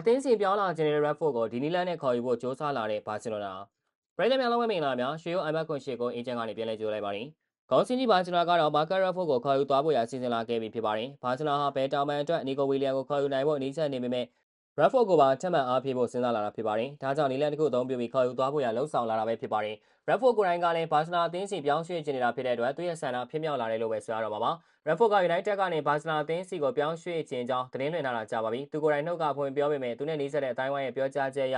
အသင်းစီပြောင်းလာခြင်းတဲ့ Redford ကိုဒီနီလန်နဲ့ခေါ်ယူဖို့ကြိုးစားလာတဲ့ဘာစီလိုနာပရိသတ်များလုံးဝမင်္ဂလာများရွှေရိုးအိုင်ဘတ်ခွန်ရှေကိုအင်ဂျင်ကနေပြန်လည်ကြိုးလိုက်ပါတယ်။ခေါင်းစင်းကြီးဘာစီလိုနာကတော့မာကာရက်ဖို့ကိုခေါ်ယူသွားဖို့ရစီစဉ်လာခဲ့ပြီဖြစ်ပါတယ်။ဘာစီလိုနာဟာဘယ်တောင်မန်အတွက်နီကိုဝီလီယံကိုခေါ်ယူနိုင်ဖို့အနည်းချက်နေပေမဲ့ Redford ကိုပါထပ်မံအားဖြည့်ဖို့စဉ်းစားလာတာဖြစ်ပါတယ်။ဒါကြောင့်နီလန်တစ်ခုအသုံးပြုပြီးခေါ်ယူသွားဖို့ရလှုံ့ဆော်လာတာပဲဖြစ်ပါတယ်။ Redford ကိုယ်တိုင်ကလည်းဘာစီလိုနာအသင်းစီပြောင်းရွှေ့ချင်နေတာဖြစ်တဲ့အတွက်သူ့ရဲ့ဆန္ဒဖြစ်မြောက်လာတယ်လို့ပဲဆိုရတော့မှာပါ။ Redford က United ကနေဘာစီလိုနာအသင်းစီကိုပြောင်းရွှေ့ခြင်းကြောင်းသတင်းလွှင့်လာတာကြာပါပြီ။သူကိုယ်တိုင်နှုတ်ကဖွင့်ပြောပေမဲ့သူနဲ့နှီးစပ်တဲ့အတိုင်းဝိုင်းရဲ့ပြောကြားချက်အရ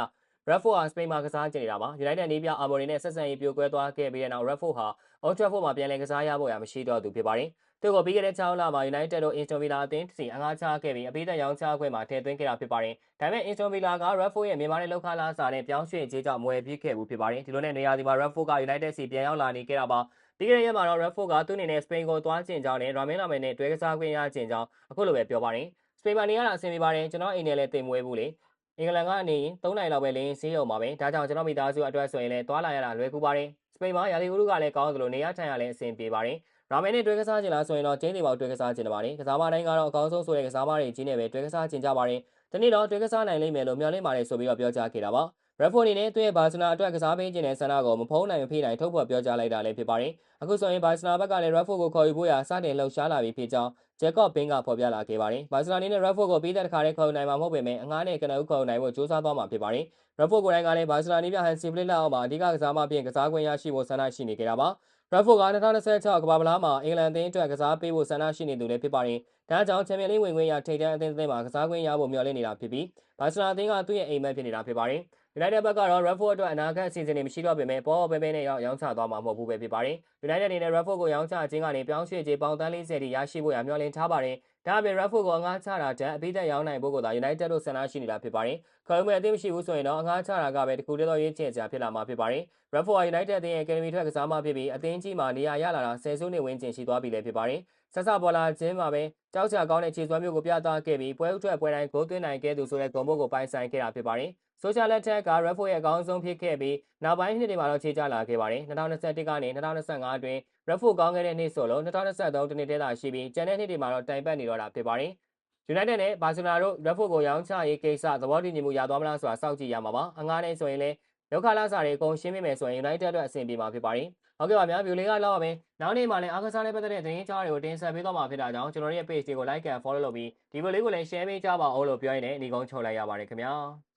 Redford ဟာစပိန်မှာကစားကျင်နေတာပါ။ United နီးပြအာမော်ရီနဲ့ဆက်ဆံရေးပြိုကွဲသွားခဲ့ပြီးတဲ့နောက် Redford ဟာ Old Trafford မှာပြန်လည်ကစားရဖို့ရမရှိတော့သူဖြစ်ပါတယ်။သူ့ကိုပြီးခဲ့တဲ့6လမှာ United တို့ Aston Villa အသင်းစီအငှားချခဲ့ပြီးအပိသက်ရောင်းချခွင့်မှာထည့်သွင်းခဲ့တာဖြစ်ပါတယ်။ဒါပေမဲ့ Aston Villa က Redford ရဲ့မြန်မာနဲ့လောက်ခလာစာနဲ့ပြောင်းရွှေ့ခြင်းကြောင့်မွယ်ပြစ်ခဲ့မှုဖြစ်ပါတယ်။ဒီလိုနဲ့နေရာဒီမှာ Redford က United စီပြန်ရောက်လာနေခဲ့တာပါ။ပြီးခဲ့တဲ့ရက်မှာတော့ Redford ကသူ့အနေနဲ့စပိန်ကိုသွားကျင်ကြောင်းနဲ့ Ramin Lamine နဲ့တွဲကစားခွင့်ရကျင်ကြောင်းအခုလိုပဲပြောပါတယ်။စပိန်မှာနေရတာအဆင်ပြေပါတယ်ကျွန်တော်အိမ်နဲ့လည်းတိမ်မွေးဘူးလေ။ အင်္ဂလန်ကနေ3နိုင်လောက်ပဲလင်းစီးရုံပါပဲဒါကြောင့်ကျွန်တော်မိသားစုအတွက်ဆိုရင်လည်းသွားလာရတာလွယ်ကူပါတယ်စပိန်မှာရာသီဥတုကလည်းကောင်းသလိုနေရထိုင်ရလည်းအဆင်ပြေပါတယ်ရာမန်နဲ့တွဲကစားချင်လားဆိုရင်တော့ကျင်းတွေပေါက်တွဲကစားချင်တယ်ပါတယ်ကစားမတိုင်းကတော့အကောင်းဆုံးဆိုတဲ့ကစားမတွေကြီးနဲ့ပဲတွဲကစားချင်ကြပါတယ်ဒီနေ့တော့တွဲကစားနိုင်လိမ့်မယ်လို့မျှော်လင့်ပါတယ်ဆိုပြီးတော့ပြောကြားခဲ့တာပါ Redford အနေနဲ့သူ့ရဲ့ဘာစီနာအတွက်ကစားပေးခြင်းနဲ့ဆန္ဒကိုမဖုံးနိုင်မဖိနိုင်ထုတ်ဖော်ပြောကြားလိုက်တာလည်းဖြစ်ပါတယ်။အခုဆိုရင်ဘာစီနာဘက်ကလည်း Redford ကိုခေါ်ယူဖို့ရာစတင်လှုပ်ရှားလာပြီဖြစ်ကြောင်း Jacob Ping ကဖော်ပြလာခဲ့ပါတယ်။ဘာစီနာအနေနဲ့ Redford ကိုပြီးတဲ့တစ်ခါတည်းခေါ်ယူနိုင်မှာမဟုတ်ပေမဲ့အငှားနဲ့ကနဦးခေါ်ယူနိုင်ဖို့ကြိုးစားသွားမှာဖြစ်ပါတယ်။ Redford ကိုယ်တိုင်ကလည်းဘာစီနာနီးပြဟန်စီဖလစ်လက်အောက်မှာအဓိကကစားမပြင်ကစားခွင့်ရရှိဖို့ဆန္ဒရှိနေကြတာပါ။ Redford က2026ကမ္ဘာ့ဗလားမှာအင်္ဂလန်အသင်းအတွက်ကစားပေးဖို့ဆန္ဒရှိနေသူလည်းဖြစ်ပါတယ်။ဒါကြောင့်ချန်ပီယံလိဝင်ခွင့်ရထိပ်တန်းအသင်းအသင်းမှာကစားခွင့်ရဖို့မျှော်လင့်နေတာဖြစ်ပြီးဘာစီနာအသင်းကသူ့ရဲ့အိမ်မက်ဖြစ်နေတာဖြစ်ပါတယ်။ United ဘက်ကတော့ Redford အတွက်အနာဂတ်အစီအစဉ်တွေမရှိတော့ပေမဲ့ပေါ်ပေါ်ပဲပဲနဲ့ရောင်းချသွားမှာမဟုတ်ဘူးပဲဖြစ်ပါတယ်။ United အနေနဲ့ Redford ကိုရောင်းချခြင်းကနေပြောင်းရွှေ့ခြင်းပေါင်တန်း40တိရရှိဖို့ရမျှော်လင့်ထားပါတယ်။ဒါ့အပြင် Redford ကိုအငှားချတာတက်အပိသက်ရောင်းနိုင်ဖို့ကိုသာ United တို့ဆန္ဒရှိနေတာဖြစ်ပါတယ်။ခေါ်ယူမဲ့အသင်းမရှိဘူးဆိုရင်တော့အငှားချတာကပဲတခုတည်းသောရွေးချယ်စရာဖြစ်လာမှာဖြစ်ပါတယ်။ Redford ဟာ United အသင်းရဲ့ Academy ထွက်ကစားမဖြစ်ပြီးအသင်းကြီးမှာနေရာရလာတာဆယ်စုနှစ်ဝန်းကျင်ရှိသွားပြီလည်းဖြစ်ပါတယ်။ဆက်စပေါ်လာခြင်းမှာပဲကြောက်စရာကောင်းတဲ့ခြေစွမ်းမျိုးကိုပြသခဲ့ပြီးပွဲဥထွက်ပွဲတိုင်းဂိုးသွင်းနိုင်ခဲ့သူဆိုတဲ့ဂုဏ်ပုဒ်ကိုပိုင်ဆိုင်ခဲ့တာဖြစ်ပါတယ်။ Social လက်ထက်က Redford ရဲ့အကောင်းဆုံးဖြစ်ခဲ့ပြီးနောက်ပိုင်းနှစ်တွေမှာတော့ခြေကျလာခဲ့ပါတယ်။2021ကနေ2025အတွင်း Redford ကောင်းခဲ့တဲ့နှစ်ဆိုလို့2023တနှစ်တည်းသာရှိပြီးကျန်တဲ့နှစ်တွေမှာတော့တိုင်ပတ်နေတော့တာဖြစ်ပါတယ်။ United နဲ့ Barcelona တို့ Redford ကိုရောင်းချရေးကိစ္စသဘောတူညီမှုရသွားမလားဆိုတာစောင့်ကြည့်ရမှာပါ။အငားနဲ့ဆိုရင်လည်းလောက်ခလာစာတွေအကုန်ရှင်းပြမယ်ဆိုရင် United အတွက်အဆင်ပြေမှာဖြစ်ပါတယ်။ဟုတ်ကဲ့ပါဗျာဗီဒီယိုလေးကလောက်ပါပဲ။နောက်နေ့မှလည်းအားကစားနဲ့ပတ်သက်တဲ့သတင်းကြားတွေကိုတင်ဆက်ပေးသွားမှာဖြစ်တာကြောင့်ကျွန်တော်ရဲ့ page တွေကို like and follow လုပ်ပြီးဒီဗီဒီယိုလေးကိုလည်း share ပေးကြပါဦးလို့ပြောရင်းနဲ့ညီကုန်းချုပ်လိုက်ရပါတယ်ခင်ဗျာ။